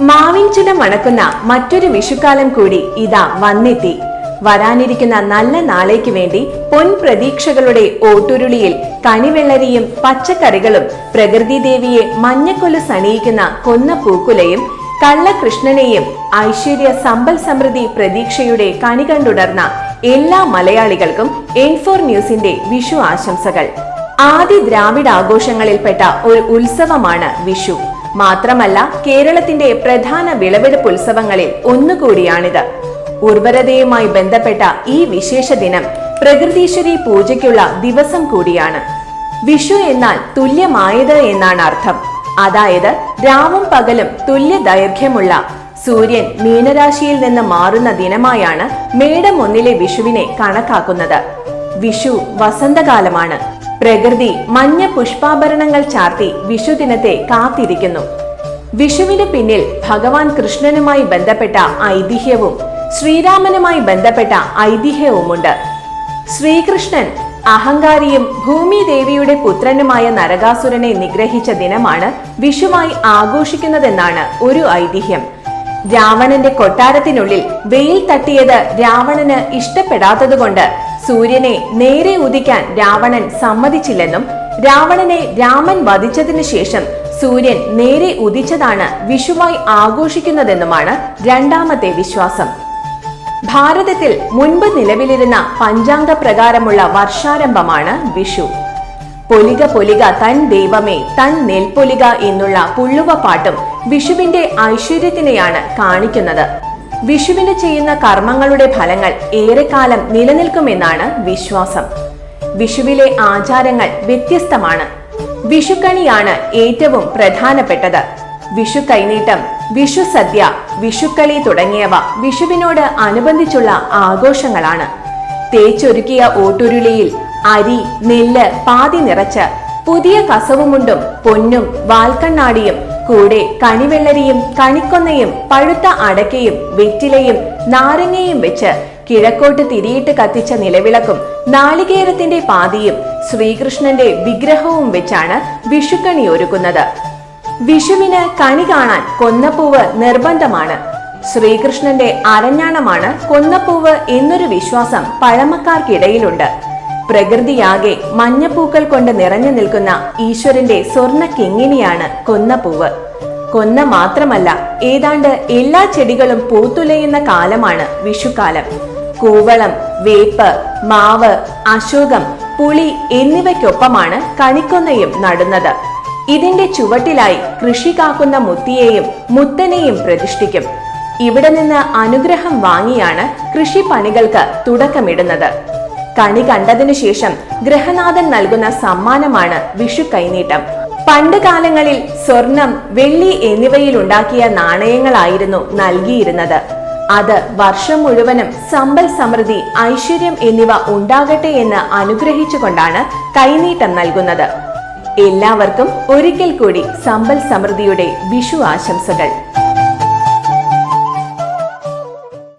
മാവിൻചുല മണക്കുന്ന മറ്റൊരു വിഷുക്കാലം കൂടി ഇതാ വന്നെത്തി. വരാനിരിക്കുന്ന നല്ല നാളേക്ക് വേണ്ടി പൊൻപ്രതീക്ഷകളുടെ ഓട്ടുരുളിയിൽ കണിവെള്ളരിയും പച്ചക്കറികളും പ്രകൃതി ദേവിയെ മഞ്ഞക്കൊല്ലു സണിയിക്കുന്ന കൊന്ന പൂക്കുലയും കള്ളകൃഷ്ണനെയും ഐശ്വര്യ സമ്പൽ സമൃദ്ധി പ്രതീക്ഷയുടെ കണി കണ്ടുടർന്ന എല്ലാ മലയാളികൾക്കും എൻഫോർ ന്യൂസിന്റെ വിഷു ആശംസകൾ. ആദി ദ്രാവിഡ ആഘോഷങ്ങളിൽപ്പെട്ട ഒരു ഉത്സവമാണ് വിഷു. മാത്രമല്ല കേരളത്തിന്റെ പ്രധാന വിളവെടുപ്പ് ഉത്സവങ്ങളിൽ ഒന്നുകൂടിയാണിത്. ഉർവരതയുമായി ബന്ധപ്പെട്ട ഈ വിശേഷ ദിനം പ്രകൃതീശ്വരി പൂജയ്ക്കുള്ള ദിവസം കൂടിയാണ്. വിഷു എന്നാൽ തുല്യമായത് എന്നാണ് അർത്ഥം. അതായത് രാവും പകലും തുല്യ ദൈർഘ്യമുള്ള സൂര്യൻ മീനരാശിയിൽ നിന്ന് മാറുന്ന ദിനമായാണ് മേടം ഒന്നിലെ വിഷുവിനെ കണക്കാക്കുന്നത്. വിഷു വസന്തകാലമാണ്. പ്രകൃതി മഞ്ഞ പുഷ്പാഭരണങ്ങൾ ചാർത്തി വിഷുദിനത്തെ കാത്തിരിക്കുന്നു. വിഷുവിന് പിന്നിൽ ഭഗവാൻ കൃഷ്ണനുമായി ബന്ധപ്പെട്ട ഐതിഹ്യവും ശ്രീരാമനുമായി ബന്ധപ്പെട്ട ഐതിഹ്യവുമുണ്ട്. ശ്രീകൃഷ്ണൻ അഹങ്കാരിയും ഭൂമി ദേവിയുടെ പുത്രനുമായ നരകാസുരനെ നിഗ്രഹിച്ച ദിനമാണ് വിഷുവായി ആഘോഷിക്കുന്നതെന്നാണ് ഒരു ഐതിഹ്യം. രാവണന്റെ കൊട്ടാരത്തിനുള്ളിൽ വെയിൽ തട്ടിയത് രാവണന് ഇഷ്ടപ്പെടാത്തതുകൊണ്ട് സൂര്യനെ നേരെ ഉദിക്കാൻ രാവണൻ സമ്മതിച്ചില്ലെന്നും രാവണനെ രാമൻ വധിച്ചതിനു ശേഷം സൂര്യൻ നേരെ ഉദിച്ചതാണ് വിഷുവായി ആഘോഷിക്കുന്നതെന്നുമാണ് രണ്ടാമത്തെ വിശ്വാസം. ഭാരതത്തിൽ മുൻപ് നിലവിലിരുന്ന പഞ്ചാംഗ പ്രകാരമുള്ള വർഷാരംഭമാണ് വിഷു. പൊലിക പൊലിക തൻ ദൈവമേ തൻ നെൽപ്പൊലിക എന്നുള്ള പുള്ളുവ പാട്ടും വിഷുവിന്റെ ഐശ്വര്യത്തിനെയാണ് കാണിക്കുന്നത്. വിഷുവിന് ചെയ്യുന്ന കർമ്മങ്ങളുടെ ഫലങ്ങൾ ഏറെക്കാലം നിലനിൽക്കുമെന്നാണ് വിശ്വാസം. വിഷുവിലെ ആചാരങ്ങൾ വ്യത്യസ്തമാണ്. വിഷുക്കണിയാണ് ഏറ്റവും പ്രധാനപ്പെട്ടത്. വിഷു കൈനീട്ടം വിഷു സദ്യ വിഷുക്കളി തുടങ്ങിയവ വിഷുവിനോട് അനുബന്ധിച്ചുള്ള ആഘോഷങ്ങളാണ്. തേച്ചൊരുക്കിയ ഓട്ടുരുളിയിൽ അരി നെല്ല് പാതി നിറച്ച് പുതിയ കസവുമുണ്ടും പൊന്നും വാൽക്കണ്ണാടിയും കൂടെ കണിവെള്ളരിയും കണിക്കൊന്നയും പഴുത്ത അടക്കയും വെറ്റിലയും നാരങ്ങയും വെച്ച് കിഴക്കോട്ട് തിരിയിട്ട് കത്തിച്ച നിലവിളക്കും നാളികേരത്തിന്റെ പാതിയും ശ്രീകൃഷ്ണന്റെ വിഗ്രഹവും വെച്ചാണ് വിഷുക്കണി ഒരുക്കുന്നത്. വിഷുവിന് കണി കാണാൻ കൊന്നപ്പൂവ് നിർബന്ധമാണ്. ശ്രീകൃഷ്ണന്റെ അരഞ്ഞാണമാണ് കൊന്നപ്പൂവ് എന്നൊരു വിശ്വാസം പഴമക്കാർക്കിടയിലുണ്ട്. പ്രകൃതിയാകെ മഞ്ഞപ്പൂക്കൾ കൊണ്ട് നിറഞ്ഞു നിൽക്കുന്ന ഈശ്വരന്റെ സ്വർണ കിങ്ങിണിയാണ് കൊന്നപ്പൂവ്. കൊന്ന മാത്രമല്ല ഏതാണ്ട് എല്ലാ ചെടികളും പൂത്തുലയുന്ന കാലമാണ് വിഷുക്കാലം. കൂവളം വേപ്പ് മാവ് അശോകം പുളി എന്നിവയ്ക്കൊപ്പമാണ് കണിക്കൊന്നയും നടുന്നത്. ഇതിന്റെ ചുവട്ടിലായി കൃഷി കാക്കുന്ന മുത്തിയെയും മുത്തനെയും പ്രതിഷ്ഠിക്കും. ഇവിടെ നിന്ന് അനുഗ്രഹം വാങ്ങിയാണ് കൃഷിപ്പണികൾക്ക് തുടക്കമിടുന്നത്. കണി കണ്ടതിനു ശേഷം ഗ്രഹനാഥൻ നൽകുന്ന സമ്മാനമാണ് വിഷു കൈനീട്ടം. പണ്ട് കാലങ്ങളിൽ സ്വർണം വെള്ളി എന്നിവയിൽ ഉണ്ടാക്കിയ നാണയങ്ങളായിരുന്നു നൽകിയിരുന്നത്. അത് വർഷം മുഴുവനും സമ്പൽ സമൃദ്ധി ഐശ്വര്യം എന്നിവ ഉണ്ടാകട്ടെ എന്ന് അനുഗ്രഹിച്ചുകൊണ്ടാണ് കൈനീട്ടം നൽകുന്നത്. എല്ലാവർക്കും ഒരിക്കൽ കൂടി സമ്പൽ സമൃദ്ധിയുടെ വിഷു ആശംസകൾ.